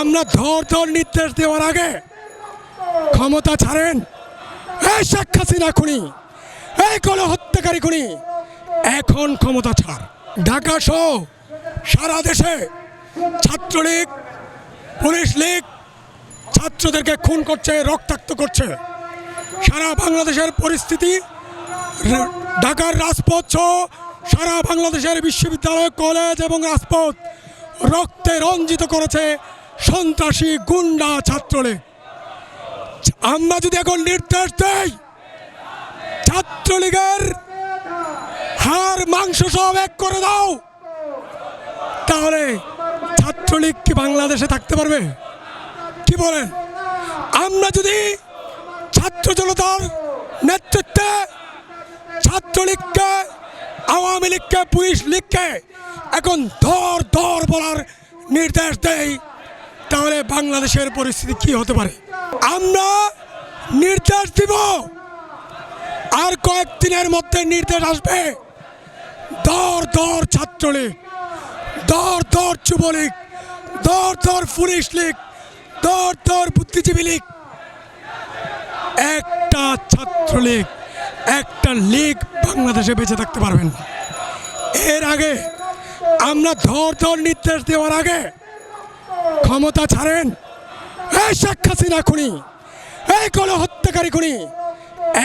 আমরা ধর ধর নির্দেশ দেওয়ার আগে ক্ষমতা ছাড়েন। এই শেখ হাসিনা খুনি, এই কোন হত্যাকারী খুনি, এখন ক্ষমতা ছাড়। ঢাকা সহ সারা দেশে ছাত্রলীগ, পুলিশ লীগ ছাত্রদেরকে খুন করছে, রক্তাক্ত করছে। সারা বাংলাদেশের পরিস্থিতি, ঢাকার রাজপথ সহ সারা বাংলাদেশের বিশ্ববিদ্যালয়, কলেজ এবং রাজপথ রক্তে রঞ্জিত করেছে সন্ত্রাসী গুন্ডা ছাত্রলীগ। আমরা যদি এখন নির্দেশ দেই, ছাত্রলীগের হার মাংস সব এক করে দাও, তাহলে ছাত্রলীগ কি বাংলাদেশে থাকতে পারবে? কি বলেন আমরা যদি ছাত্র জনতার নেতৃত্বে ছাত্রলীগকে, আওয়ামী লীগকে, পুলিশ লীগকে এখন ধর ধর বলার নির্দেশ দেই তাহলে বাংলাদেশের পরিস্থিতি কি হতে পারে? আমরা নির্দেশ দিব। আর কয়েকদিনের মধ্যে নির্দেশ আসবে। দর দর ছাত্রলীগ, দর দর যুবলীগ, দর দর পুলিশ লীগ, দর দর বুদ্ধিজীবী লীগ। একটা ছাত্রলীগ, একটা লীগ বাংলাদেশে বেঁচে থাকতে পারবেন। এর আগে আমরা ধর ধর নির্দেশ দেওয়ার আগে ক্ষমতা ছাড়েন। এই শেখ খুনি, এই কোন হত্যাকারী খুনি,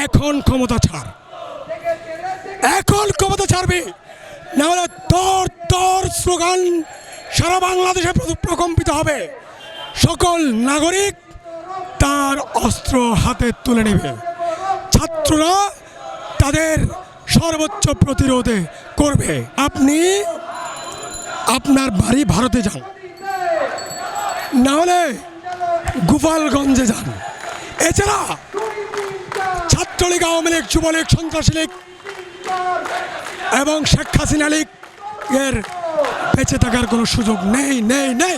এখন ক্ষমতা ছাড়। এখন ক্ষমতা ছাড়বি। নাহলে তোর তোর স্লোগান সারা বাংলাদেশে প্রকম্পিত হবে। সকল নাগরিক তার অস্ত্র হাতে তুলে নেবে। ছাত্ররা তাদের সর্বোচ্চ প্রতিরোধে করবে। আপনি আপনার বাড়ি ভারতে যান। না হলে গোপালগঞ্জে যান। এছাড়া ছাত্রলীগ, আওয়ামী লীগ, যুবলীগ, সন্ত্রাসী লীগ এবং শেখ হাসিনা লীগ এর বেঁচে থাকার কোনো সুযোগ নেই নেই নেই।